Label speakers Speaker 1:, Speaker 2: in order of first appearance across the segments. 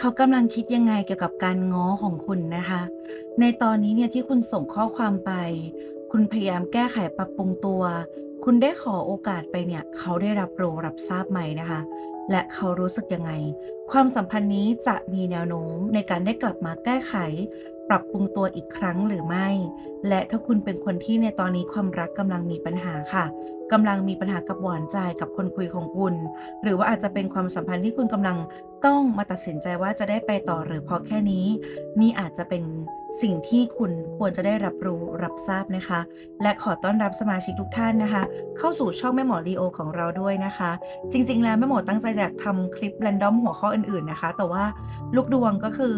Speaker 1: เขากำลังคิดยังไงเกี่ยวกับการง้อของคุณนะคะ ในตอนนี้เนี่ยที่คุณส่งข้อความไป คุณพยายามแก้ไขปรับปรุงตัว คุณได้ขอโอกาสไปเนี่ย เขาได้รับรู้รับทราบไหมนะคะ และเขารู้สึกยังไง ความสัมพันธ์นี้จะมีแนวโน้มในการได้กลับมาแก้ไข ปรับปรุงตัวอีกครั้งหรือไม่ และถ้าคุณเป็นคนที่ในตอนนี้ความรักกำลังมีปัญหาค่ะกำลังมีปัญหากับหวานใจกับคนคุยของคุณ หรือว่าอาจจะเป็นความสัมพันธ์ที่คุณกำลัง ต้องมาตัดสินใจว่าจะได้ไปต่อหรือพอแค่นี้ นี่อาจจะเป็นสิ่งที่คุณควรจะได้รับรู้รับทราบนะคะ และขอต้อนรับสมาชิกทุกท่านนะคะ เข้าสู่ช่องแม่หมอลีโอของเราด้วยนะคะ จริง ๆ แล้วแม่หมอตั้งใจจะทำคลิปแรนดอมหัวข้ออื่น ๆนะคะ แต่ว่าลูกดวงก็คือ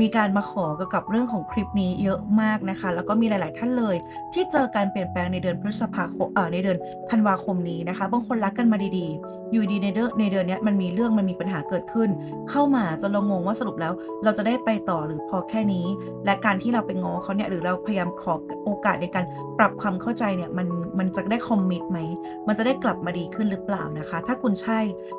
Speaker 1: มีการมาขอเกี่ยวกับเรื่องของคลิปนี้เยอะมากนะคะ แล้วก็มีหลาย ๆ ท่านเลย ที่เจอการเปลี่ยนแปลงในเดือนพฤษภาคมเอ่อในเดือนธันวาคมนี้นะคะบางคนรักกันมาดีๆ อยู่ดีในเดือนในเดือนนี้มันมีเรื่องมันมีปัญหาเกิดขึ้นเข้ามาจนเรางงว่าสรุปแล้ว เราจะได้ไปต่อหรือพอแค่นี้ และการที่เราไปง้อเขาเนี่ยหรือเราพยายามขอโอกาสในการปรับความเข้าใจเนี่ยมันมันจะได้คอมมิตไหมมันจะได้กลับมาดีขึ้นหรือเปล่านะคะ ถ้าคุณใช่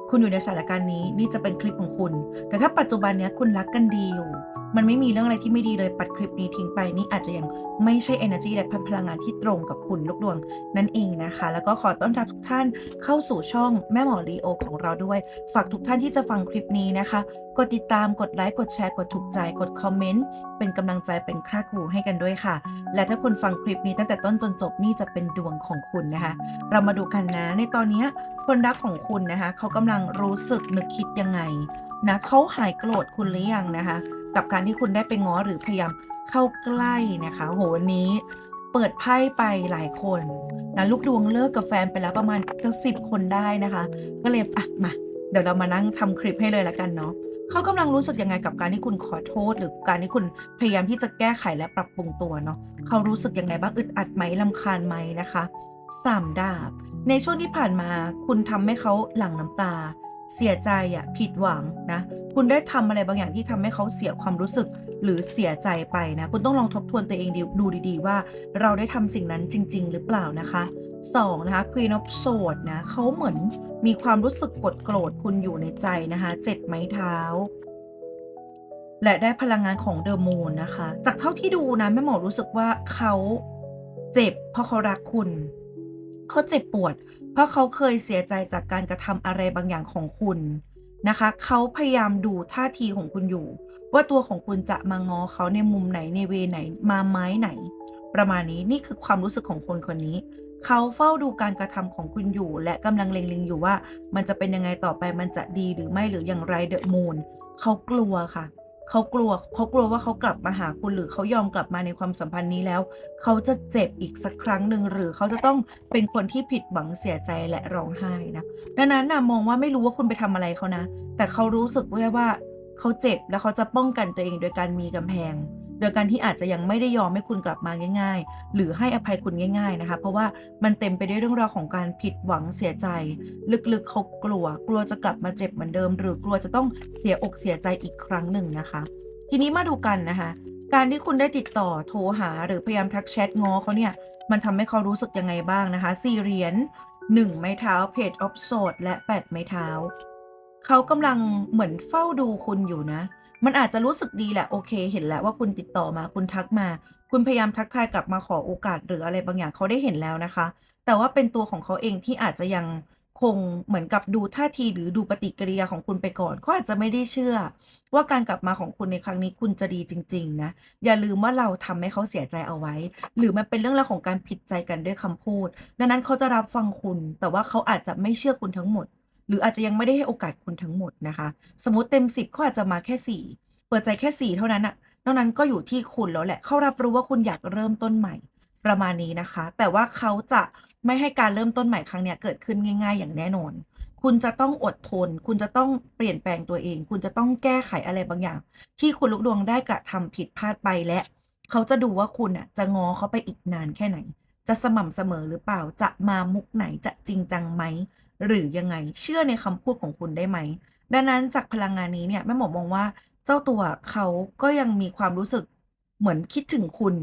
Speaker 1: คุณอยู่ในสถานการณ์นี้นี่จะเป็นคลิปของคุณ แต่ถ้าปัจจุบันเนี้ยคุณรักกันดีอยู่ มันไม่มีเรื่องอะไรที่ไม่ดีเลยปัดคลิปนี้ทิ้งไปนี่อาจจะยังไม่ใช่ energy และพลังงานที่ตรงกับคุณลูกดวงนั่นเองนะคะ แล้วก็ขอต้อนรับทุกท่านเข้าสู่ช่องแม่หมอลีโอของเราด้วย ฝากทุกท่านที่จะฟังคลิปนี้นะคะ กดติดตามกดไลค์กดแชร์กดถูกใจกดคอมเมนต์เป็นกำลังใจเป็นค่าครูให้กันด้วยค่ะ และถ้าคุณฟังคลิปนี้ตั้งแต่ต้นจนจบนี่จะเป็นดวงของคุณนะคะ เรามาดูกันนะในตอนนี้คนรักของคุณนะคะ เขากำลังรู้สึกนึกคิดยังไงนะเขาหายโกรธคุณหรือยังนะคะ กับการที่คุณได้ไปง้อหรือพยายามเข้าใกล้นะคะโหวันนี้เปิดไพ่ไปหลายคนนะลูกดวงเลิกกับแฟนไปแล้วประมาณจะสิบคนได้นะคะ ก็เลยอะมาเดี๋ยวเรามานั่งทำคลิปให้เลยละกันเนาะเขากำลังรู้สึกยังไงกับการที่คุณขอโทษ หรือการที่คุณพยายามที่จะแก้ไขและปรับปรุงตัวเนาะเขารู้สึกยังไงบ้างอึดอัดไหมลำคาญไหมนะคะสามดาบ ในช่วงที่ผ่านมาคุณทำให้เขาหลั่งน้ำตา เสียใจอะผิดหวังนะ คุณได้ทำอะไรบางอย่างที่ทำให้เขาเสียความรู้สึกหรือเสียใจไปนะ คุณต้องลองทบทวนตัวเองดูดีๆ ว่า เราได้ทำสิ่งนั้นจริง ๆ หรือเปล่านะคะสองนะคะ Queen of Swords นะเขาเหมือนมีความรู้สึกกดโกรธคุณอยู่ในใจนะคะเจ็ดไม้เท้า และได้พลังงานของเดอะมูนนะคะ จากเท่าที่ดูนะแม่หมอรู้สึกว่าเขาเจ็บเพราะเขารักคุณ เขาเจ็บปวด เพราะเขาเคยเสียใจจากการกระทำอะไรบางอย่างของคุณนะคะ เขาพยายามดูท่าทีของคุณอยู่ ว่าตัวของคุณจะมาง้อเขาในมุมไหนในเวไหนมาไม้ไหน ประมาณนี้นี่คือความรู้สึกของคนคนนี้ เขาเฝ้าดูการกระทำของคุณอยู่ และกำลังเล็งๆอยู่ว่า มันจะเป็นยังไงต่อไปมันจะดีหรือไม่หรืออย่างไรเดอะมูนเขากลัวค่ะ เขากลัวเขากลัวว่าเขากลับมาหาคุณหรือเขายอมกลับมาในความสัมพันธ์นี้แล้ว เขาจะเจ็บอีกสักครั้งหนึ่งหรือเขาจะต้องเป็นคนที่ผิดหวังเสียใจและร้องไห้นะดังนั้นนะมองว่าไม่รู้ว่าคุณไปทำอะไรเขานะ แต่เขารู้สึกว่าว่าเขาเจ็บแล้วเขาจะป้องกันตัวเองโดยการมีกำแพง โดยการที่อาจจะยังไม่ได้ยอมให้คุณกลับมาง่าย ๆ หรือให้อภัยคุณง่าย ๆนะคะ เพราะว่ามันเต็มไปด้วยเรื่องราวของการผิดหวังเสียใจ ลึกๆเขากลัว กลัวจะกลับมาเจ็บเหมือนเดิม หรือกลัวจะต้องเสียอกเสียใจอีกครั้งหนึ่งนะคะ ทีนี้มาดูกันนะคะ การที่คุณได้ติดต่อโทรหา หรือพยายามทักแชทง้อเขาเนี่ยมันทำให้เขารู้สึกยังไงบ้างนะคะสี่เหรียญหนึ่งไม้เท้าเพจออฟโซดและแปดไม้เท้าเขากำลังเหมือนเฝ้าดูคุณอยู่นะ มันอาจจะรู้สึกดีแหละโอเค เห็นแล้วว่าคุณติดต่อมาคุณทักมา คุณพยายามทักทายกลับมาขอโอกาสหรืออะไรบางอย่างเขาได้เห็นแล้วนะคะ แต่ว่าเป็นตัวของเขาเองที่อาจจะยังคงเหมือนกับดูท่าทีหรือดูปฏิกิริยาของคุณไปก่อนเขาอาจจะไม่ได้เชื่อ ว่าการกลับมาของคุณในครั้งนี้คุณจะดีจริง ๆ นะ อย่าลืมว่าเราทำให้เขาเสียใจเอาไว้ หรือมันเป็นเรื่องราวของการผิดใจกันด้วยคำพูด ดังนั้นเขาจะรับฟังคุณ แต่ว่าเขาอาจจะไม่เชื่อคุณทั้งหมด หรืออาจจะยังไม่ได้ให้โอกาสคุณทั้งหมดนะคะ สมมติเต็มสิบเขาอาจจะมาแค่สี่เปิดใจแค่สี่เท่านั้นอะนอกนั้นก็อยู่ที่คุณแล้วแหละเขารับรู้ว่าคุณอยากเริ่มต้นใหม่ ประมาณนี้นะคะ แต่ว่าเขาจะไม่ให้การเริ่มต้นใหม่ครั้งเนี้ยเกิดขึ้นง่าย ๆ อย่างแน่นอน คุณจะต้องอดทน คุณจะต้องเปลี่ยนแปลงตัวเอง คุณจะต้องแก้ไขอะไรบางอย่าง ที่คุณลูกดวงได้กระทำผิดพลาดไปและ เขาจะดูว่าคุณอะจะงอเขาไปอีกนานแค่ไหน จะสม่ำเสมอหรือเปล่าจะมามุกไหนจะจริงจังไหม หรือยังไงเชื่อในคำพูดของคุณได้ไหม ดังนั้นจากพลังงานนี้เนี่ยแม่หมอมองว่าเจ้าตัวเขาก็ยังมีความรู้สึกเหมือนคิดถึงคุณ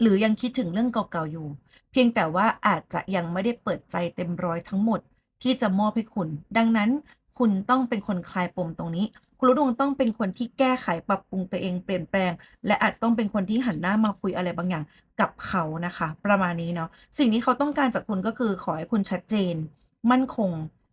Speaker 1: หรือยังคิดถึงเรื่องเก่าๆอยู่ เพียงแต่ว่าอาจจะยังไม่ได้เปิดใจเต็มร้อยทั้งหมด ที่จะมอบให้คุณ ดังนั้นคุณต้องเป็นคนคลายปมตรงนี้ คุณลูกดวงต้องเป็นคนที่แก้ไขปรับปรุงตัวเองเปลี่ยนแปลง และอาจต้องเป็นคนที่หันหน้ามาคุยอะไรบางอย่างกับเขานะคะ ประมาณนี้เนาะสิ่งที่เขาต้องการจากคุณก็คือขอให้คุณชัดเจน มั่นคง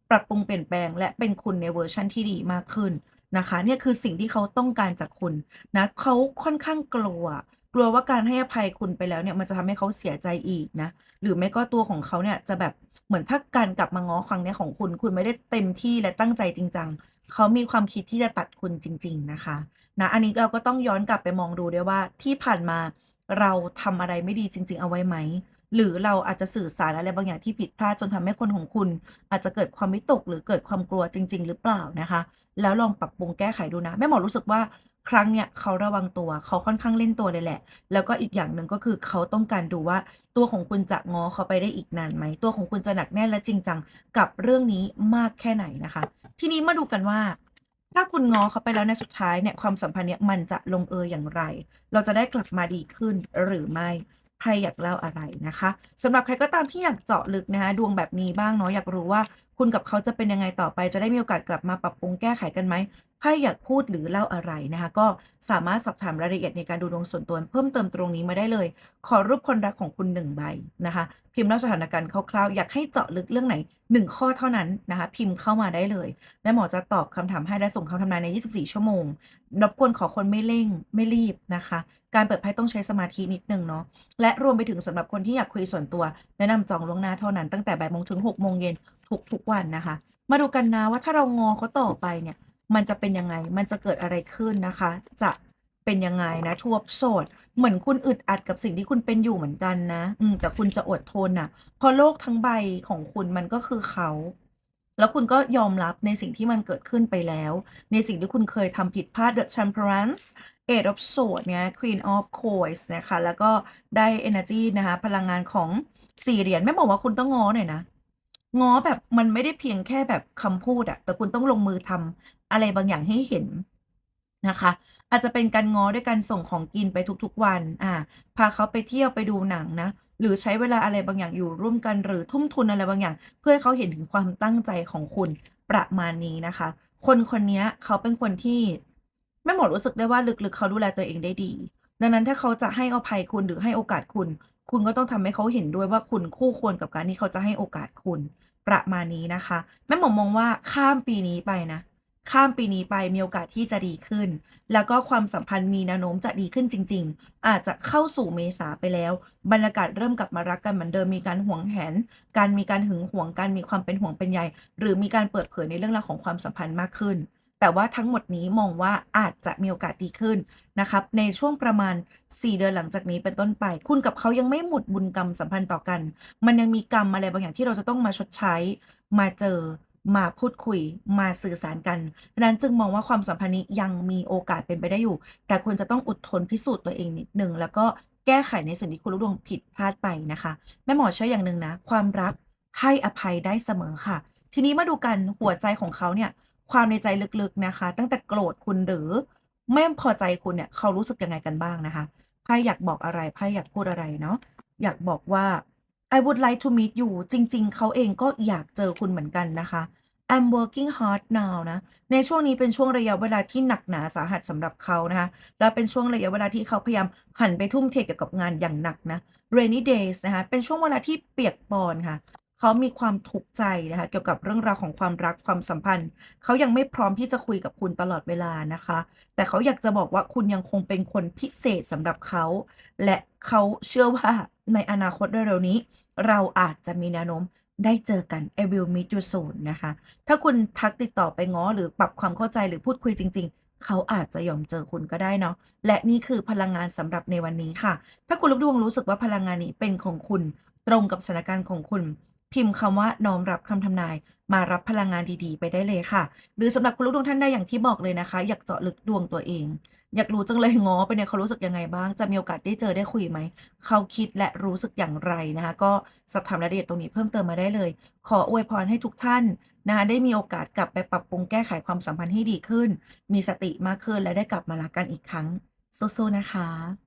Speaker 1: ปรับปรุงเปลี่ยนแปลง และเป็นคุณในเวอร์ชันที่ดีมากขึ้นนะคะเนี่ยคือสิ่งที่เขาต้องการจากคุณนะเขาค่อนข้างกลัว กลัวว่าการให้อภัยคุณไปแล้วเนี่ยมันจะทำให้เขาเสียใจอีกนะหรือไม่ก็ตัวของเขาเนี่ยจะแบบเหมือนถ้าการกลับมาง้อครั้งนี้ของคุณ คุณไม่ได้เต็มที่และตั้งใจจริงจังเขามีความคิดที่จะตัดคุณจริง ๆนะคะนะอันนี้เราก็ต้องย้อนกลับไปมองดูด้วยว่าที่ผ่านมาเราทำอะไรไม่ดีจริง ๆ เอาไว้ไหม หรือเราอาจจะสื่อสารอะไรบางอย่างที่ผิดพลาดจนทำให้คนของคุณ อาจจะเกิดความวิตกหรือเกิดความกลัวจริง ๆ หรือเปล่านะคะ แล้วลองปรับปรุงแก้ไขดูนะแม่หมอรู้สึกว่าครั้งเนี้ยเขาระวังตัวเขาค่อนข้างเล่นตัวเลยแหละ แล้วก็อีกอย่างหนึ่งก็คือเขาต้องการดูว่าตัวของคุณจะงอเขาไปได้อีกนานไหม ตัวของคุณจะหนักแน่นและจริงจังกับเรื่องนี้มากแค่ไหนนะคะ ทีนี้มาดูกันว่า ถ้าคุณงอเขาไปแล้วในสุดท้ายเนี่ยความสัมพันธ์เนี่ยมันจะลงเอยอย่างไร เราจะได้กลับมาดีขึ้นหรือไม่ ใครอยากเล่าอะไรนะคะสำหรับใครก็ตามที่อยากเจาะลึกนะคะดวงแบบนี้บ้างเนาะอยากรู้ว่าคุณกับเขาจะเป็นยังไงต่อไปจะได้มีโอกาสกลับมาปรับปรุงแก้ไขกันไหม พ่อยากพูดหรือเล่าอะไรนะคะ ก็สามารถสอบถามรายละเอียดในการดูดวงส่วนตัวเพิ่มเติมตรงนี้มาได้เลย ขอรูปคนรักของคุณหนึ่งใบนะคะ พิมพ์เล่าสถานการณ์คร่าวๆอยากให้เจาะลึกเรื่องไหนหนึ่งข้อเท่านั้นนะคะ พิมพ์เข้ามาได้เลยแม่หมอจะตอบคำถามให้และส่งคำทำนายใน 24 ชั่วโมงรบกวนขอคนไม่เร่งไม่รีบนะคะ การเปิดไพ่ต้องใช้สมาธินิดนึงเนาะและรวมไปถึงสำหรับคนที่อยากคุยส่วนตัว แนะนำจองล่วงหน้าเท่านั้นตั้งแต่บ่ายโมงถึง6โมงเย็นทุกๆวันนะคะ มาดูกันนะว่าถ้าเรางอเขาต่อไปเนี่ย มันจะเป็นยังไง มันจะเกิดอะไรขึ้นนะคะ จะเป็นยังไงนะทวบโสด เหมือนคุณอึดอัดกับสิ่งที่คุณเป็นอยู่เหมือนกันนะ อืมแต่คุณจะอดทนน่ะเพราะโลกทั้งใบของคุณมันก็คือเขา แล้วคุณก็ยอมรับในสิ่งที่มันเกิดขึ้นไปแล้ว ในสิ่งที่คุณเคยทำผิดพลาด The Temperance Eight of Swords เนี่ย Queen of Coins นะคะ แล้วก็ได้ energy นะคะ พลังงานของสี่เหรียญแม่บอกว่าคุณต้องง้อหน่อยนะ ง้อแบบมันไม่ได้เพียงแค่แบบคำพูดอะแต่คุณต้องลงมือทำอะไรบางอย่างให้เห็นนะคะ อาจจะเป็นการง้อด้วยการส่งของกินไปทุกๆวัน อ่า พาเขาไปเที่ยวไปดูหนังนะ หรือใช้เวลาอะไรบางอย่างอยู่ร่วมกันหรือทุ่มทุนอะไรบางอย่าง เพื่อให้เขาเห็นถึงความตั้งใจของคุณประมาณนี้นะคะ คนคนนี้เขาเป็นคนที่แม่หมอรู้สึกได้ว่าลึกๆ เขาดูแลตัวเองได้ดี ดังนั้นถ้าเขาจะให้อภัยคุณหรือให้โอกาสคุณ คุณก็ต้องทำให้เขาเห็นด้วยว่าคุณคู่ควรกับการที่เขาจะให้โอกาสคุณ ประมาณนี้นะคะ แม่หมอมองว่าข้ามปีนี้ไปนะ ข้ามปีนี้ไปมีโอกาสที่จะดีขึ้น แล้วก็ความสัมพันธ์มีแนวโน้มจะดีขึ้นจริง ๆ อาจจะเข้าสู่เมษาไปแล้ว บรรยากาศเริ่มกลับมารักกันเหมือนเดิมมีการหวงแหน การมีการหึงหวงการมีความเป็นห่วงเป็นใยหรือมีการเปิดเผยในเรื่องราวของความสัมพันธ์มากขึ้น แต่ว่าทั้งหมดนี้มองว่าอาจจะมีโอกาสดีขึ้นนะครับ ในช่วงประมาณ 4 เดือนหลังจากนี้เป็นต้นไป คุณกับเขายังไม่หมดบุญกรรมสัมพันธ์ต่อกัน มันยังมีกรรมอะไรบางอย่างที่เราจะต้องมาชดใช้ มาเจอ มาพูดคุย มาสื่อสารกันดังนั้นจึงมองว่าความสัมพันธ์นี้ยังมีโอกาสเป็นไปได้อยู่ แต่คุณจะต้องอดทนพิสูจน์ตัวเองนิดหนึ่งแล้วก็แก้ไขในสิ่งที่คุณรู้ดวงผิดพลาดไปนะคะ แม่หมอเชื่ออย่างหนึ่งนะ ความรักให้อภัยได้เสมอค่ะ ทีนี้มาดูกันหัวใจของเขาเนี่ย ความในใจลึกๆนะคะ ตั้งแต่โกรธคุณหรือไม่พอใจคุณเนี่ยเขารู้สึกยังไงกันบ้างนะคะไพ่อยากบอกอะไรไพ่อยากพูดอะไรเนาะอยากบอกว่า I would like to meet you จริง ๆ เขาเองก็อยากเจอคุณเหมือนกันนะคะ I'm working hard now นะ ในช่วงนี้เป็นช่วงระยะเวลาที่หนักหนาสาหัสสำหรับเขานะคะ และเป็นช่วงระยะเวลาที่เขาพยายามหันไปทุ่มเทเกี่ยวกับงานอย่างหนักนะ rainy days นะคะ เป็นช่วงเวลาที่เปียกปอนค่ะ เขามีความทุกข์ใจนะคะเกี่ยวกับเรื่องราวของความรักความสัมพันธ์ เขายังไม่พร้อมที่จะคุยกับคุณตลอดเวลานะคะ แต่เขาอยากจะบอกว่าคุณยังคงเป็นคนพิเศษสำหรับเขา และเขาเชื่อว่าในอนาคตเร็วๆนี้ เราอาจจะมีแนวโน้มได้เจอกัน I will meet you soon นะคะ ถ้าคุณทักติดต่อไปง้อหรือปรับความเข้าใจหรือพูดคุยจริง ๆ เขาอาจจะยอมเจอคุณก็ได้เนาะ และนี่คือพลังงานสำหรับในวันนี้ค่ะ ถ้าคุณลูกดวงรู้สึกว่าพลังงานนี้เป็นของคุณ ตรงกับสถานการณ์ของคุณ พิมพ์คำว่าน้อมรับคำทำนาย มารับพลังงานดีๆ ไปได้เลยค่ะ หรือสำหรับคุณลูกดวงท่านใดอย่างที่บอกเลยนะคะ อยากเจาะลึกดวงตัวเอง อยากรู้จังเลยง้อไปเนี่ยเขารู้สึกยังไงบ้าง จะมีโอกาสได้เจอได้คุยไหม เขาคิดและรู้สึกอย่างไรนะคะ ก็สอบถามรายละเอียดตรงนี้เพิ่มเติมมาได้เลย ขออวยพรให้ทุกท่านนะคะได้มีโอกาสกลับไปปรับปรุงแก้ไขความสัมพันธ์ให้ดีขึ้น มีสติมากขึ้นและได้กลับมารักกันอีกครั้งสู้ๆนะคะ